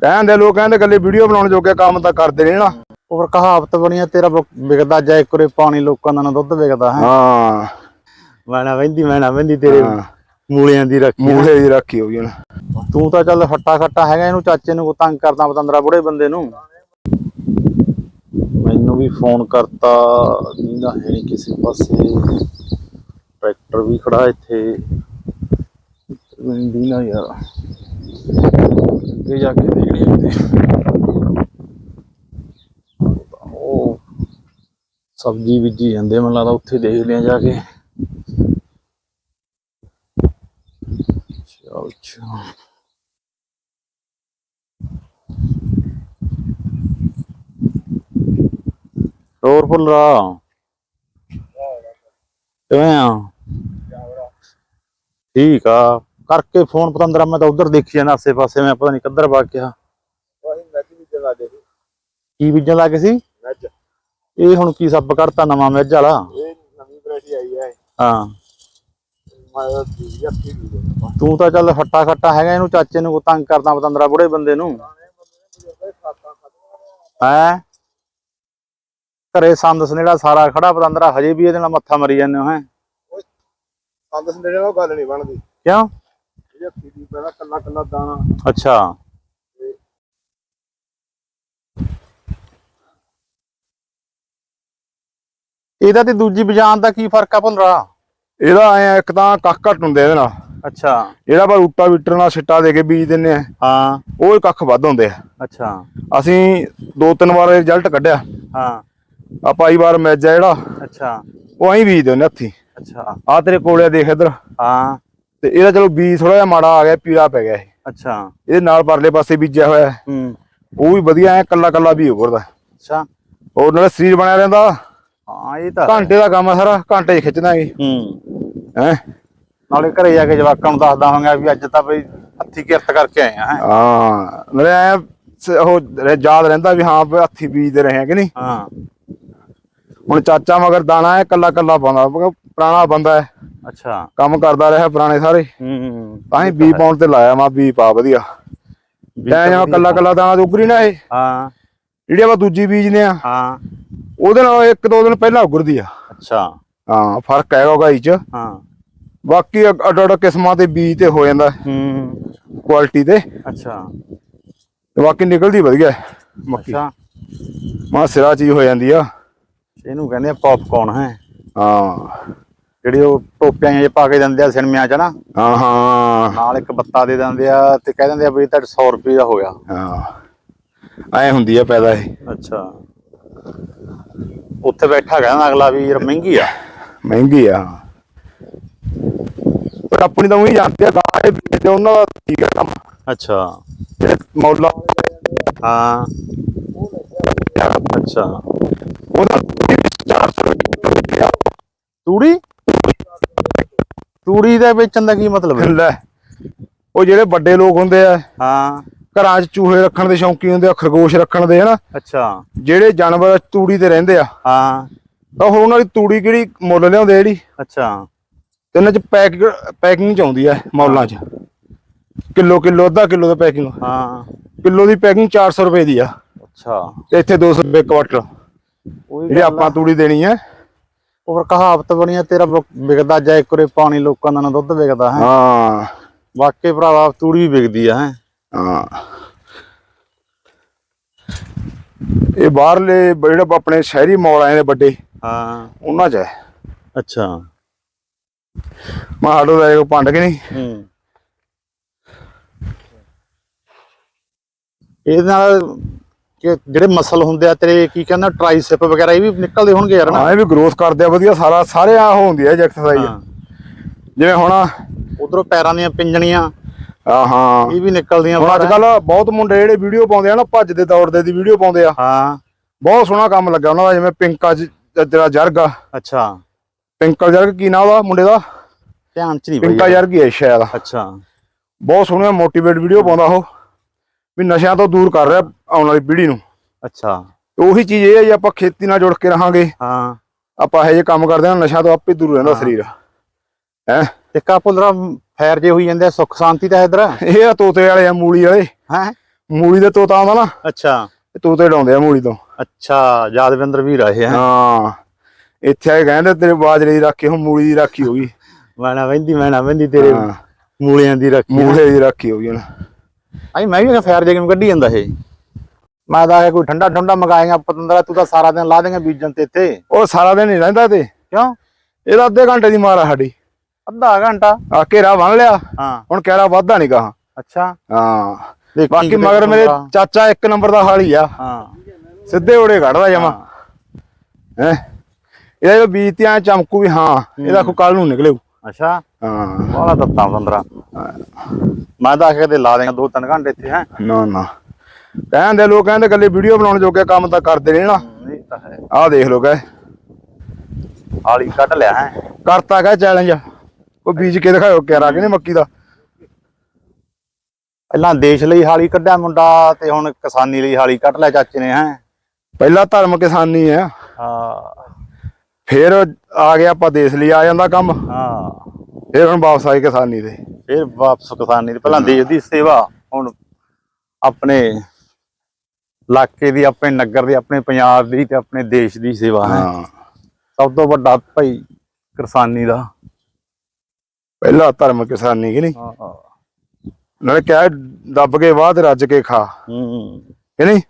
ਕਹਿੰਦੇ ਲੋਕ ਕਹਿੰਦੇ ਕੱਲੇ ਵੀਡੀਓ ਬਣਾਉਣ ਜੋਗੇ ਕੰਮ ਤਾਂ ਕਰਦੇ ਨੇ ਨਾ। ਉਹ ਫਿਰ ਕਹਾਵਤ ਬਣੀ ਆ ਤੇਰਾ ਵਿਕ- ਵਿਕਦਾ ਜੈ ਕੁਰੇ ਪਾਣੀ ਲੋਕਾਂ ਦਾ ਨਾ ਦੁੱਧ ਵਿਕਦਾ ਹੈ। ਹਾਂ। ਮੈਣਾ ਵਹਿੰਦੀ ਮੈਣਾ ਵਹਿੰਦੀ ਤੇਰੇ ਹਾਂ। ਮੂਲਿਆਂ ਦੀ ਰੱਖੀ ਮੂਹਰੇ ਦੀ ਰੱਖੀ ਹੋਈ ਨਾ। ਤੂੰ ਤਾਂ ਚੱਲ ਫੱਟਾ ਖੱਟਾ ਹੈਗਾ ਇਹਨੂੰ ਚਾਚੇ ਨੂੰ ਤੰਗ ਕਰਦਾ ਪਤੰਦਰਾ ਬੁੜੇ ਬੰਦੇ ਨੂੰ। ਮੈਨੂੰ ਵੀ ਫੋਨ ਕਰਤਾ ਨੀਂਦਾ ਹੈ ਨਹੀਂ ਕਿਸੇ ਪਾਸੇ। ਟਰੈਕਟਰ ਵੀ ਖੜਾ ਇੱਥੇ। ਮੈਨੂੰ ਦੀਨਾ ਯਾਰ। ਅੱਗੇ ਜਾ ਕੇ ਦੇਖਣੀ ਉੱਤੇ ਉਹ ਸਬਜ਼ੀ ਬੀਜੀ ਜਾਂਦੇ ਮੈਨੂੰ ਲੱਗਦਾ ਉੱਥੇ ਦੇਖ ਲਿਆ ਜਾ ਕੇ। ਚਲ ਚਲ ਹੋਰ ਫੁੱਲਰਾ ਕਿਵੇਂ ਆ? ਠੀਕ ਆ। ਕਰਕੇ ਫੋਨ ਪਤੰਦਰਾ ਮੈਂ ਤਾਂ ਉਧਰ ਦੇਖੀ ਜਾਂਦਾ ਆਸੇ ਪਾਸੇ ਮੈਂ ਪਤਾ ਨਹੀਂ ਕਿੱਧਰ ਵਗ ਗਿਆ। ਕੀ ਬੀਜਣ ਲੱਗੇ ਸੀ? ਇਹ ਹੁਣ ਕੀ ਸੱਪ ਕੱਢਤਾ ਨਵਾਂ ਮਿੱਝ ਵਾਲਾ? ਹਾਂ ਤੂੰ ਤਾਂ ਚੱਲ ਫੱਟਾ ਖੱਟਾ ਹੈਗਾ ਇਹਨੂੰ ਚਾਚੇ ਨੂੰ ਤੰਗ ਕਰਦਾ ਪਤੰਦਰਾ ਬੁੜੇ ਬੰਦੇ ਨੂੰ। ਹੈ? ਘਰੇ ਸੰਦ ਸਨੇੜਾ ਸਾਰਾ ਖੜਾ ਪਤੰਦਰਾ ਹਜੇ ਵੀ ਇਹਦੇ ਨਾਲ ਮੱਥਾ ਮਰੀ ਜਾਂਦੇ ਹੋ ਹੈ? ਸੰਦ ਸੰਦੇੜੇ ਨਾਲ ਗੱਲ ਨਹੀਂ ਬਣਦੀ। ਕਿਉਂ? ਇਹ ਹੱਥੀ ਦੀ ਪਹਿਲਾਂ ਕੱਲਾ ਕੱਲਾ ਦਾਣਾ। ਅੱਛਾ। ਇਹਦਾ ਤੇ ਦੂਜੀ ਬਜਾਨ ਦਾ ਕੀ ਫ਼ਰਕ ਆ ਭੁੰਦਰਾ? ਇਹਦਾ ਐ ਇੱਕ ਤਾਂ ਕੱਖ ਘੱਟ ਹੁੰਦੇ ਇਹਦੇ ਨਾਲ। ਅੱਛਾ। ਜਿਹੜਾ ਪਰ ਰੂਟਾ ਬੀਟਰ ਨਾਲ ਸਿੱਟਾ ਦੇ ਕੇ ਬੀਜ ਦਿੰਨੇ ਆ। ਹਾਂ। ਉਹ ਕੱਖ ਵੱਧ ਹੁੰਦੇ ਆ। ਅੱਛਾ। ਅਸੀਂ ਦੋ ਤਿੰਨ ਵਾਰ ਰਿਜ਼ਲਟ ਕੱਢਿਆ। ਹਾਂ। ਆ ਪਾਈ ਵਾਰ ਆ ਜਿਹੜਾ। ਅੱਛਾ। ਉਹ ਐਂ ਬੀਜ ਦਿੰਦੇ ਹੱਥੀ। ਅੱਛਾ। ਆ ਤੇਰੇ ਕੋਲੇ ਦੇਖ ਇੱਧਰ। ਹਾਂ। ਤੇ ਇਹਦਾ ਚਲੋ ਬੀਜ ਥੋੜਾ ਜਿਹਾ ਮਾੜਾ ਆ ਗਿਆ ਪੀਲਾ ਪੈ ਗਿਆ ਇਹ। ਅੱਛਾ। ਇਹਦੇ ਨਾਲ ਪਰਲੇ ਪਾਸੇ ਬੀਜਿਆ ਹੋਇਆ ਹੈ। ਹੂੰ। ਉਹ ਵੀ ਵਧੀਆ ਐ ਕੱਲਾ ਕੱਲਾ ਵੀ ਉਗਰਦਾ ਅੱਛਾ। ਹੋਰ ਨਾਲੇ ਸਰੀਰ ਬਣਿਆ ਰਹਿੰਦਾ। ਹਾਂ ਇਹ ਤਾਂ ਘੰਟੇ ਦਾ ਕੰਮ ਆ ਸਾਰਾ ਘੰਟੇ 'ਚ ਖਿੱਚਣਾ ਇਹ। ਹੂੰ। ਹੈ? ਨਾਲੇ ਘਰੇ ਜਾ ਕੇ ਜਵਾਕਾਂ ਨੂੰ ਦੱਸਦਾ ਹੋਵਾਂਗਾ ਵੀ ਅੱਜ ਤਾਂ ਬਈ ਹੱਥੀ ਕਿਰਤ ਕਰਕੇ ਆਏ ਆ ਹੈਂ। ਹਾਂ ਨਾਲੇ ਐ ਉਹ ਰ- ਯਾਦ ਰਹਿੰਦਾ ਵੀ ਹਾਂ ਵੀ ਹੱਥੀ ਬੀਜਦੇ ਰਹੇ ਆ ਕਿ ਨਹੀਂ। ਹਾਂ। ਹੁਣ ਚਾਚਾ ਮਗਰ ਦਾਣਾ ਹੈ ਕੱਲਾ ਕੱਲਾ ਪਾਉਂਦਾ ਪੁਰਾਣਾ ਬੰਦਾ ਹੈ ਅੱਛਾ। ਕੰਮ ਕਰਦਾ ਰਿਹਾ ਪੁਰਾਣੇ ਸਾਰੇ। ਹੂੰ ਤਾਂ ਹੀ ਬੀ ਪਾਉਣ ਤੇ ਲਾਇਆ ਮਾ ਬੀ ਪਾ ਵਧੀਆ। ਐ ਜਿਵੇਂ ਕੱਲਾ ਕੱਲਾ ਦਾਣਾ ਤੇ ਉਗਰੀ ਨਾ ਇਹ। ਹਾਂ। ਜਿਹੜੀ ਆਪਾਂ ਦੂਜੀ ਬੀਜਦੇ ਆ ਹਾਂ। ਉਹਦੇ ਨਾਲ ਇੱਕ ਦੋ ਦਿਨ ਪਹਿਲਾਂ ਉਗਰਦੀ ਆ। ਅੱਛਾ। ਹਾਂ ਫ਼ਰਕ ਹੈਗਾ ਗਾਈ ਚ। ਹਾਂ। ਬਾਕੀ ਅੱਡ ਅੱਡ ਕਿਸਮਾਂ ਦੇ ਬੀਜ ਤੇ ਹੋ ਜਾਂਦਾ। ਹੂੰ ਕੁਆਲਿਟੀ ਤੇ। ਅੱਛਾ। ਤੇ ਬਾਕੀ ਨਿਕਲਦੀ ਵਧੀਆ। ਮੱਕੀ ਅੱਛਾ। ਮਾ ਸਿਰਾ ਚੀਜ਼ ਹੋ ਜਾਂਦੀ ਆ। ਇਹਨੂੰ ਕਹਿੰਦੇ ਆ ਪੌਪਕੌਰਨ ਹੈ। ਹਾਂ। ਜਿਹੜੀ ਉਹ ਟੋਪੀਆਂ ਜਿਹੇ ਪਾ ਕੇ ਦਿੰਦੇ ਆ ਸਿਨਮਿਆਂ 'ਚ ਨਾ ਹਾਂ ਹਾਂ। ਨਾਲ ਇੱਕ ਬੱਤਾ ਦੇ ਦਿੰਦੇ ਆ ਤੇ ਕਹਿ ਦਿੰਦੇ ਆ ਵੀ ਤੁਹਾਡਾ 100 ਰੁਪਏ ਦਾ ਹੋ ਗਿਆ ਹਾਂ। ਐ ਹੁੰਦੀ ਆ ਪੈਦਾ ਇਹ। ਅੱਛਾ। ਉੱਥੇ ਬੈਠਾ ਕਹਿੰਦਾ ਅਗਲਾ ਵੀ ਯਾਰ ਮਹਿੰਗੀ ਆ। ਮਹਿੰਗੀ ਆ। ਪਰ ਆਪਣੀ ਤਾਂ ਉਹੀ ਜਾਂਦੇ ਆ ਗਾਹ ਤੇ ਉਹਨਾਂ ਦਾ ਠੀਕ ਹੈ ਕੰਮ। ਅੱਛਾ। ਮੌਲਾ ਹਾਂ। ਅੱਛਾ। ਉਹਨਾਂ ਦੀ 400 ਰੁਪਏ ਆ। ਤੂੜੀ? ਤੂੜੀ ਦੇ ਵੇਚਣ ਦਾ ਕੀ ਮਤਲਬ ਹੈ? ਲੈ ਉਹ ਜਿਹੜੇ ਵੱਡੇ ਲੋਕ ਹੁੰਦੇ ਆ ਹਾਂ। ਘਰਾਂ 'ਚ ਚੂਹੇ ਰੱਖਣ ਦੇ ਸ਼ੌਂਕੀ ਹੁੰਦੇ ਆ ਖਰਗੋਸ਼ ਰੱਖਣ ਦੇ ਹਨਾ? ਅੱਛਾ। ਜਿਹੜੇ ਜਾਨਵਰ ਤੂੜੀ ਤੇ ਰਹਿੰਦੇ ਆ ਹਾਂ। ਤਾਂ ਹੁਣ ਉਹਨਾਂ ਦੀ ਤੂੜੀ ਕਿਹੜੀ ਮੁੱਲ ਲਿਆਉਂਦੇ ਆ ਜਿਹੜੀ? ਅੱਛਾ। ਤੇ ਉਹਨਾਂ 'ਚ ਪੈਕ ਪੈਕਿੰਗ 'ਚ ਆਉਂਦੀ ਆ ਮੌਲਾਂ 'ਚ। ਕਿਲੋ ਕਿਲੋ ਅੱਧਾ ਕਿਲੋ ਦੀ ਪੈਕਿੰਗ। ਹਾਂ। ਕਿਲੋ ਦੀ ਪੈਕਿੰਗ 400 ਰੁਪਏ ਦੀ ਆ। ਅੱਛਾ। ਤੇ ਇੱਥੇ 200 ਰੁਪਏ ਕੁਆਟਰ। ਉਹੀ ਜਿਹੜੀ ਆਪਾਂ ਆ। ਤੂੜੀ ਦੇਣੀ ਹੈ ਉਹ ਫਿਰ ਕਹਾਵਤ ਬਣੀ ਆ ਤੇਰਾ ਵਿਕ- ਵਿਕਦਾ ਜੈ ਕੁਰੇ ਪਾਣੀ ਲੋਕਾਂ ਦਾ ਨਾ ਦੁੱਧ ਵਿਕਦਾ ਹੈ। ਹਾਂ। ਵਾਕਈ ਭਰਾਵਾ ਤੂੜੀ ਵਿਕਦੀ ਆ ਹੈ। ਹਾਂ। ਇਹ ਬਾਹਰਲੇ ਜਿਹੜੇ ਆਪਣੇ ਸ਼ਹਿਰੀ ਮੌਲ ਆਏ ਨੇ ਵੱਡੇ ਹਾਂ। ਉਹਨਾਂ 'ਚ ਹੈ। ਅੱਛਾ। ਮੈਂ ਆਟੋ ਦਾ ਇੱਕ ਪੰਡ ਕੇ ਨਹੀਂ? ਹੂੰ। ਇਹਦੇ ਨਾਲ ਕਿ ਜਿਹੜੇ ਮਸਲ ਹੁੰਦੇ ਆ ਤੇਰੇ ਕੀ ਕਹਿੰਦਾ ਟ੍ਰਾਈਸੈਪ ਵਗੈਰਾ ਇਹ ਵੀ ਨਿਕਲਦੇ ਹੋਣਗੇ ਯਾਰ ਨਾ ਹਾਂ ਇਹ ਵੀ ਗਰੋਥ ਕਰਦੇ ਆ ਵਧੀਆ ਸਾਰਾ ਸਾਰੇ ਆ ਹੁੰਦੀ ਹੈ। ਐਕਸਰਸਾਈਜ਼ ਜਿਵੇਂ ਹੁਣ ਆ ਉਧਰੋਂ ਪੈਰਾਂ ਦੀਆਂ ਪਿੰਜਣੀਆਂ ਹਾਂ। ਇਹ ਵੀ ਨਿਕਲਦੀਆਂ ਹੁਣ ਅੱਜ। ਕੱਲ ਬਹੁਤ ਮੁੰਡੇ ਜਿਹੜੇ ਵੀਡੀਓ ਪਾਉਂਦੇ ਆ ਨਾ ਭੱਜਦੇ ਦੌੜਦੇ ਦੀ ਵੀਡੀਓ ਪਾਉਂਦੇ ਆ। ਹਾਂ। ਬਹੁਤ ਸੋਹਣਾ ਕੰਮ ਲੱਗਾ ਉਹਨਾਂ ਦਾ ਜਿਵੇਂ ਪਿੰਕਾ ਜਰਗ ਆ। ਅੱਛਾ। ਪਿੰਕਲ ਜਰਗ ਕੀ ਨਾਮ ਉਹਦਾ ਮੁੰਡੇ ਦਾ? ਧਿਆਨ ਚ ਨਹੀਂ ਪਿੰਕਾ ਜਰਗ ਹੀ ਹੈ ਸ਼ਾਇਦ। ਅੱਛਾ। ਬਹੁਤ ਸੋਹਣਾ ਮੋਟੀਵੇਟ ਵੀਡੀਓ ਪਾਉਂਦਾ ਉਹ। ਵੀ ਨਸ਼ਿਆਂ ਤੋਂ ਦੂਰ ਕਰ ਰਿਹਾ ਆਉਣ ਵਾਲੀ ਪੀੜ੍ਹੀ ਨੂੰ। ਅੱਛਾ। ਉਹੀ ਚੀਜ਼ ਇਹ ਹੈ ਜੇ ਆਪਾਂ ਖੇਤੀ ਨਾਲ ਜੁੜ ਕੇ ਰਹਾਂਗੇ। ਹਾਂ। ਆਪਾਂ ਇਹ ਜਿਹੇ ਕੰਮ ਕਰਦੇ ਹਾਂ ਨਸ਼ਾ ਤੋਂ ਆਪੇ ਦੂਰ ਰਹਿੰਦਾ। ਸਰੀਰ। ਹੈ? ਤੇ ਕਾਪੁਲਰਾ ਫੈਰ ਜੇ ਹੋਈ ਜਾਂਦੇ ਆ, ਸੁੱਖ ਸ਼ਾਂਤੀ ਤਾਂ ਇਧਰ। ਇਹ ਆ ਤੋਤੇ ਵਾਲੇ ਆ ਮੂਲੀ ਵਾਲੇ। ਹੈ? ਮੂਲੀ ਦੇ ਤੋਤਾ ਆਉਂਦਾ ਨਾ ਅੱਛਾ। ਇਹ ਤੋਤੇ ਡਾਉਂਦੇ ਆ ਮੂਲੀ ਤੋਂ। ਅੱਛਾ ਯਾਦਵਿੰਦਰ ਵੀ ਰਹੇ ਹੈ? ਹਾਂ। ਇੱਥੇ ਆ ਕੇ ਕਹਿੰਦੇ ਤੇਰੇ ਬਾਜਰੇ ਦੀ ਰਾਖੀ ਹੁਣ ਮੂਲੀ ਦੀ ਰਾਖੀ ਹੋ ਗਈ। ਮੈਣਾ ਵਹਿੰਦੀ ਮੈਣਾ ਵਹਿੰਦੀ ਤੇਰੇ ਹਾਂ। ਮੂਲਿਆਂ ਦੀ ਰੱਖੀ ਮੂਲੇ ਦੀ ਰਾਖੀ ਹੋ ਗਈ ਹੁਣ। ਆਈ ਮੈਂ ਵੀ ਫੈਰ ਜੇ ਕਿਵੇਂ ਕੱਢੀ ਜਾਂਦਾ ਇਹ। ਮੈਂ ਤਾਂ ਆਖਿਆ ਕੋਈ ਠੰਡਾ ਠੰਡਾ ਮੰਗਾਏਗਾ ਪਤੰਦਰਾ ਤੂੰ ਤਾਂ ਸਾਰਾ ਦਿਨ ਲਾ ਦੇਂਗਾ ਬੀਜਣ ਤੇ ਇੱਥੇ। ਉਹ ਸਾਰਾ ਦਿਨ ਨਹੀਂ ਰਹਿੰਦਾ ਤੇ। ਕਿਉਂ? ਇਹਦਾ ਅੱਧੇ ਘੰਟੇ ਦੀ ਮਾਰ ਆ ਸਾਡੀ। ਅੱਧਾ ਘੰਟਾ? ਆ ਘੇਰਾ ਬੰਨ ਲਿਆ। ਹਾਂ। ਹੁਣ ਕਹਿਰਾ ਵਾਧਾ ਨਹੀਂ ਕਹਾ ਅੱਛਾ। ਹਾਂ। ਬਾਕੀ ਮਗਰ ਮੇਰੇ। ਚਾਚਾ ਇੱਕ ਨੰਬਰ ਦਾ ਹਾਲੀ ਆ। ਹਾਂ। ਸਿੱਧੇ ਓੜੇ ਕੱਢਦਾ ਜਮਾ। ਹਾਂ। ਹੈ? ਇਹਦਾ ਜੋ ਬੀਜਤਿਆਂ ਚਮਕੂ ਵੀ ਹਾਂ ਇਹਦਾ ਕੋ ਕੱਲ ਨੂੰ ਨਿਕਲੇੂ ਅੱਛਾ। ਹਾਂ। ਬਾਲਾ ਦਿੱਤਾ ਪਤੰਦਰਾ। ਮੈਂ ਤਾਂ ਆਖਿਆ ਤੇ ਲਾ ਦੇਂਗਾ ਦੋ ਤਿੰਨ ਘੰਟੇ ਇੱਥੇ ਹੈ। ਨਾ ਨਾ। ਕਹਿੰਦੇ ਲੋਕ ਕਹਿੰਦੇ ਕੱਲੇ ਵੀਡੀਓ ਬਣਾਉਣ ਜੋਗੇ ਕੰਮ ਤਾਂ ਕਰਦੇ ਨੇ ਨਾ। ਨਹੀਂ ਤਾਂ ਹੈ। ਆਹ ਦੇਖ ਲੋ ਕਹੇ ਹਾਲੀ ਕੱਢ ਲਿਆ ਹੈ। ਕਰਤਾ ਕਹੇ ਚੈਲੰਜ ਉਹ ਬੀਜ ਕੇ ਦਿਖਾਓ ਕਿਹੜਾ ਕਿ ਨਹੀਂ ਮੱਕੀ ਦਾ। ਪਹਿਲਾਂ ਦੇਸ਼ ਲਈ ਹਾਲੀ ਕੱਢਿਆ ਮੁੰਡਾ ਤੇ ਹੁਣ ਕਿਸਾਨੀ ਲਈ ਹਾਲੀ ਕੱਢ ਲਿਆ ਚਾਚੇ ਨੇ ਹੈ। ਪਹਿਲਾ ਧਰਮ ਕਿਸਾਨੀ ਆ ਹਾਂ। ਫਿਰ ਆ ਗਿਆ ਆਪਾਂ ਦੇਸ਼ ਲਈ ਆ ਜਾਂਦਾ ਕੰਮ। ਹਾਂ। ਫਿਰ ਹੁਣ ਵਾਪਸ ਆਏ ਕਿਸਾਨੀ ਦੇ। ਫਿਰ ਵਾਪਸ ਕਿਸਾਨੀ ਦੀ। ਪਹਿਲਾਂ ਦੇਸ਼ ਦੀ ਸੇਵਾ ਹੁਣ ਆਪਣੇ ਇਲਾਕੇ ਦੀ ਆਪਣੇ ਨਗਰ ਦੀ ਆਪਣੇ ਪੰਜਾਬ ਦੀ ਤੇ ਆਪਣੇ ਦੇਸ਼ ਦੀ ਸੇਵਾ ਹੈ। ਹਾਂ। ਸਭ ਤੋਂ ਵੱਡਾ ਭਾਈ ਕਿਸਾਨੀ ਦਾ। ਪਹਿਲਾ ਧਰਮ ਕਿਸਾਨੀ ਕਿ ਨਹੀਂ? ਹਾਂ ਨਾਲੇ ਕਿਹਾ ਦੱਬ ਕੇ ਬਾਅਦ ਰੱਜ ਕੇ ਖਾ। ਹੂੰ। ਕਿ ਨਹੀਂ?